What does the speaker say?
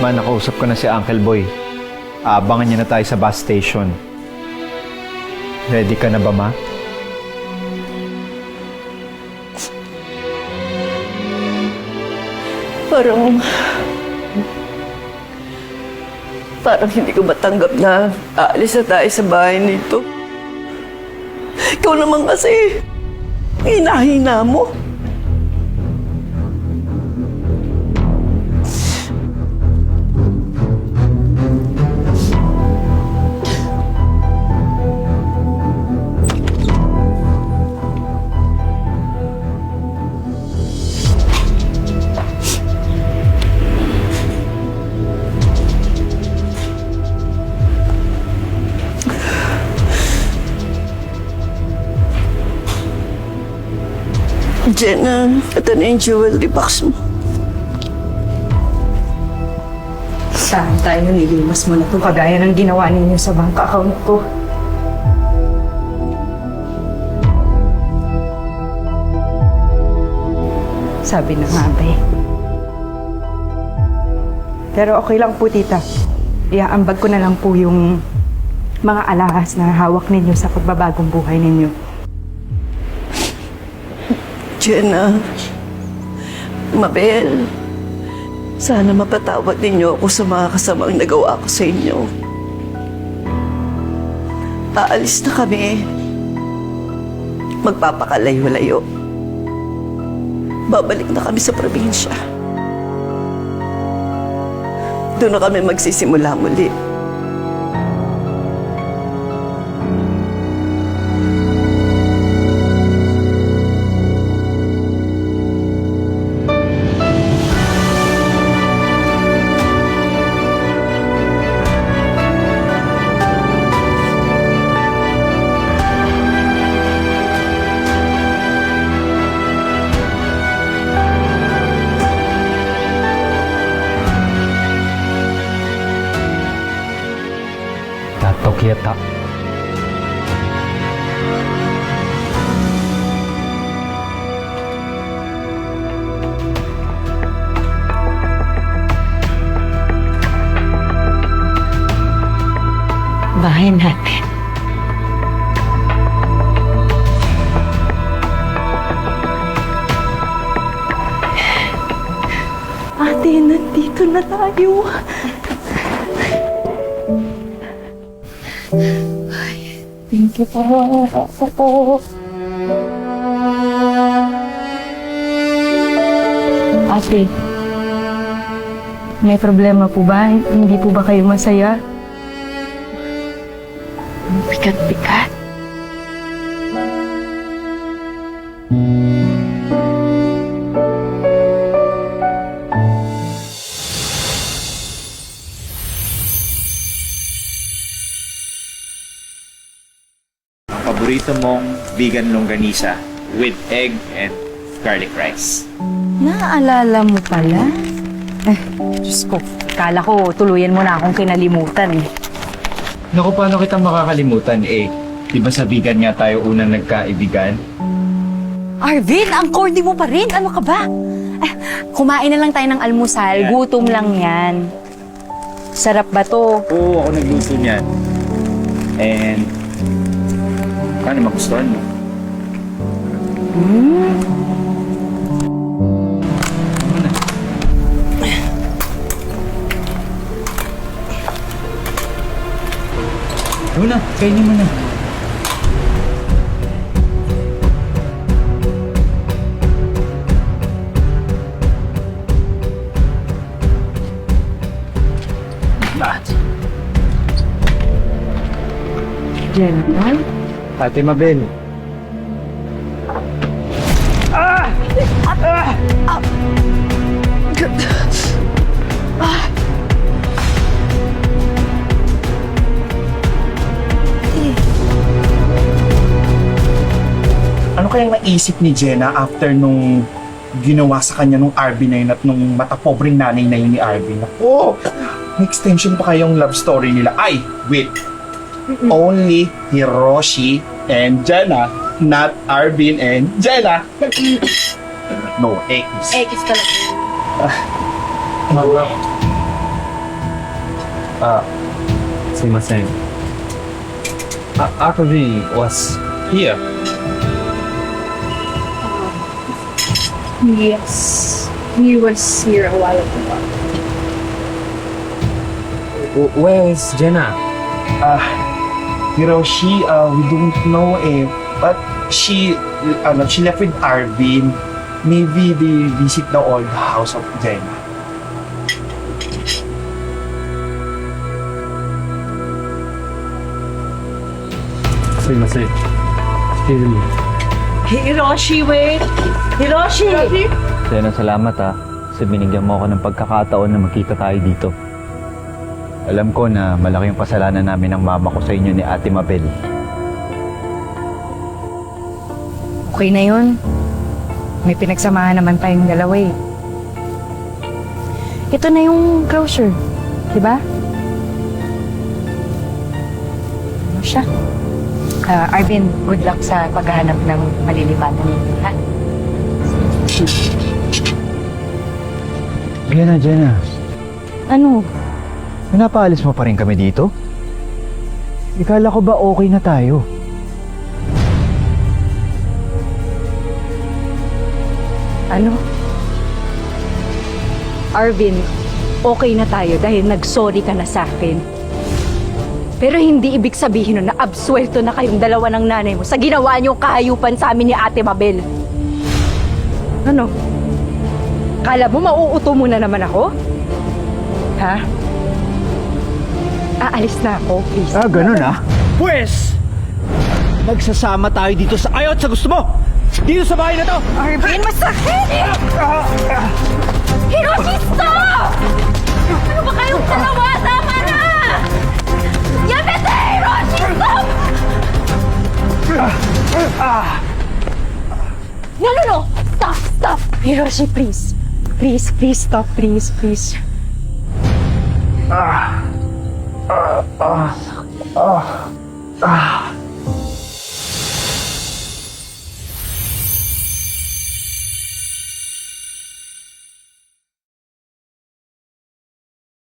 Ma, nakausap ko na si Uncle Boy. Aabangan niya na tayo sa bus station. Ready ka na ba, ma? Parang... Parang hindi ko matanggap na aalis na tayo sa bahay nito. Ikaw naman kasi, hinahina mo. Jenna, ito na yung jewelry box mo. Saan tayo nililimas mo na ito kagaya ng ginawa ninyo sa bank account ko? Sabi ba eh. Pero okay lang po, tita. Iaambag ko na lang po yung mga alahas na hawak ninyo sa pagbabagong buhay ninyo. Jenna, Mabel, sana mapatawad ninyo ako sa mga kasamang nagawa ko sa inyo. Aalis na kami. Magpapakalayo-layo. Babalik na kami sa probinsya. Doon na kami magsisimula muli. Tatok yata. Bahay natin. Ate, nandito na tayo. Po. Ate, may problema po ba? Hindi po ba kayo masaya? Bigat-bigat. Paborito mong vegan longganisa with egg and garlic rice. Naaalala mo pala? Eh, Diyos ko. Kala ko tuluyan mo na akong kinalimutan eh. Naku, paano kita makakalimutan eh? Di ba sa vegan nga tayo unang nagkaibigan? Arvin, ang corny mo pa rin. Ano ka ba? Eh, kumain na lang tayo ng almusal. Yan. Gutom lang yan. Sarap ba to? Oo, ako nagluto niyan. And, paano magustuhan mo? Ano na, kainin mo na. General? Ate Mabel. Ano kayang naisip ni Jenna after nung ginawa sa kanya nung RB na yun at nung matapobreng nanay na yun ni na, oh, may extension pa kayong love story nila. Ay, wait. Only Hiroshi and Jenna, not Arvin and Jenna. No, X. X talaga. Ah, すいません。あ、アクビン was here. Yes. He was here a while ago. W- Where is Jenna? Ah, Hiroshi, uh, we don't know eh. But she, ano, she left with Arvin. Maybe they visit the old house of Jenna. Sumimasen. Excuse me. Hiroshi, wait! Hiroshi! Jenna, salamat ha. Kasi binigyan mo ako ng pagkakataon na magkita tayo dito. Alam ko na malaki yung kasalanan namin ng mama ko sa inyo ni Ate Mabel. Okay na yun. May pinagsamahan naman tayong dalawa eh. Ito na yung closure. Di ba? Ano siya? Ah, Arvin, good luck sa paghahanap ng malilipatan ninyo, ha? Jenna, Jenna. Ano? Pinapaalis mo pa rin kami dito? Ikala ko ba okay na tayo? Ano? Arvin, okay na tayo dahil nag-sorry ka na sa akin. Pero hindi ibig sabihin nun na absuelto na kayong dalawa ng nanay mo sa ginawa niyong kahayupan sa amin ni Ate Mabel. Ano? Kala mo mauuto mo na naman ako? Ha? Aalis na ako, please. Ah, ganun ah. Pwes! Magsasama tayo dito sa ayaw at sa gusto mo! Dito sa bahay na to! Arvin, masakit! Hiroshi, stop! Ano ba kayong dalawa? Tama na! Yamete, Hiroshi, stop! No, no, no! Stop, stop! Hiroshi, please. Please, please stop, please, please. Ah, ah, ah, ah.